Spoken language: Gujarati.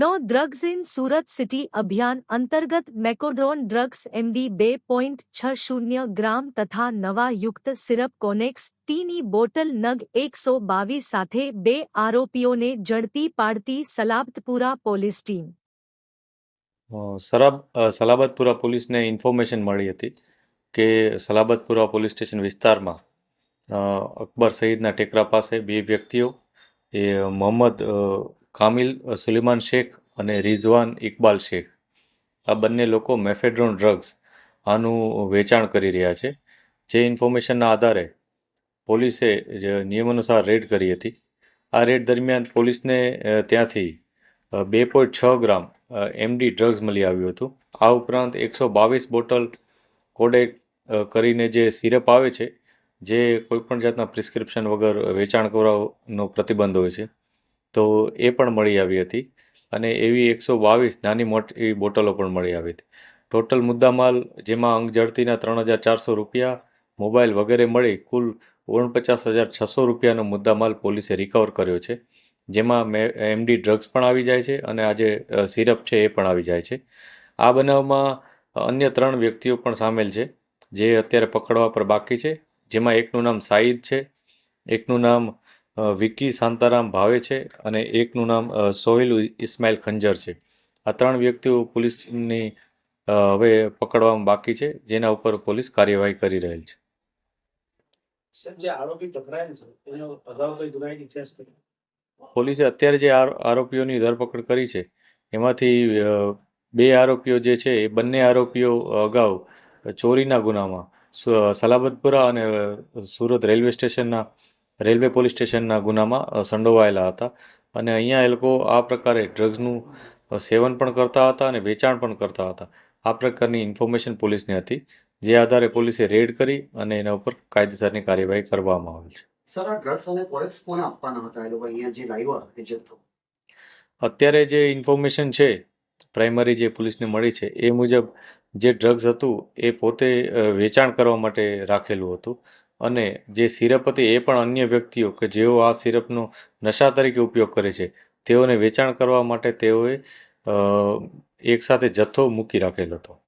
No drugs in Surat city અભિયાન અંતર્ગત મેકોડ્રોન ડ્રગ્સ એમડી બે પોઈન્ટ છ શૂન્ય ગ્રામ તથા નવા યુક્ત સિરપ કોનેક્સ, ટીની બોટલ નગ એકસો બાવીસ સાથે બે આરોપીઓને ઝડપી પાડતી સલાબતપુરા પોલીસ ટીમ. સરાબ સલાબતપુરા પોલીસને ઇન્ફોર્મેશન મળી હતી કે સલાબતપુરા પોલીસ સ્ટેશન વિસ્તારમાં અકબર સઈદના ટેકરા પાસે બે વ્યક્તિઓ, એ મોહમ્મદ કામિલ સુલેમાન શેખ અને રિઝવાન ઇકબાલ શેખ. આ બંને લોકો મેફેડ્રોન ડ્રગ્સ આનું વેચાણ કરી રહ્યા છે. જે ઇન્ફોર્મેશનના આધારે પોલીસે, જે નિયમાનુસાર રેડ કરી હતી. આ રેડ દરમિયાન પોલીસને ત્યાંથી બે પોઈન્ટ છ ગ્રામ એમડી ડ્રગ્સ મળી આવ્યું હતું. આ ઉપરાંત એકસો બાવીસ બોટલ કોડેક કરીને જે સિરપ આવે છે, જે કોઈપણ જાતના પ્રિસ્ક્રિપ્શન વગર વેચાણ કરવાનો પ્રતિબંધ હોય છે. તો એ પણ મળી આવી હતી. અને એવી એકસો બાવીસ નાની મોટી બોટલો પણ મળી આવી હતી. ટોટલ મુદ્દામાલ, જેમાં અંગ જડતીના ત્રણ હજાર ચારસો રૂપિયા, મોબાઈલ વગેરે મળી કુલ ઓગણપચાસ હજાર છસો રૂપિયાનો મુદ્દામાલ પોલીસે રિકવર કર્યો છે. જેમાં મે, એમડી ડ્રગ્સ પણ આવી જાય છે અને આ જે સિરપ છે એ પણ આવી જાય છે. આ બનાવમાં અન્ય ત્રણ વ્યક્તિઓ પણ સામેલ છે, જે અત્યારે પકડવા પર બાકી છે. જેમાં એકનું નામ સાઈદ છે, એકનું નામ વિકી શાંતારામ ભાવે છે અને એકનું નામ સોહિલ ઇસ્માઇલ ખંજર છે. આ ત્રણ વ્યક્તિઓ પોલીસની હવે પકડવામાં બાકી છે જેના ઉપર પોલીસ કાર્યવાહી કરી રહેલ છે. પોલીસે અત્યારે જે આરોપીઓની ધરપકડ કરી છે એમાંથી બે આરોપીઓ જે છે એ બંને આરોપીઓ અગાઉ ચોરીના ગુનામાં સલાબતપુરા અને સુરત રેલવે સ્ટેશનના રેલવે પોલીસ સ્ટેશનના ગુનામાં સંડોવાયેલા હતા. અને અહીંયા એ લોકો આ પ્રકારે ડ્રગ્સનું સેવન પણ કરતા હતા અને વેચાણ પણ કરતા હતા. આ પ્રકારની ઇન્ફોર્મેશન પોલીસને હતી જે આધારે પોલીસે રેડ કરી અને એના ઉપર કાયદેસરની કાર્યવાહી કરવામાં આવેલ છે. સર આ ડ્રગ્સ અને કોરેક્સ કોને આપવાના હતા? એ લોકો અહીંયા જે લાવ્યા એ જથ્થો અત્યારે જે ઇન્ફોર્મેશન છે પ્રાઇમરી જે પોલીસને મળી છે એ મુજબ જે ડ્રગ્સ હતું એ પોતે વેચાણ કરવા માટે રાખેલું હતું. અને જે સિરપ હતી એ પણ અન્ય વ્યક્તિઓ કે જેઓ આ સિરપનો નશા તરીકે ઉપયોગ કરે છે, તેઓને વેચાણ કરવા માટે તેઓએ એકસાથે જથ્થો મૂકી રાખેલો હતો.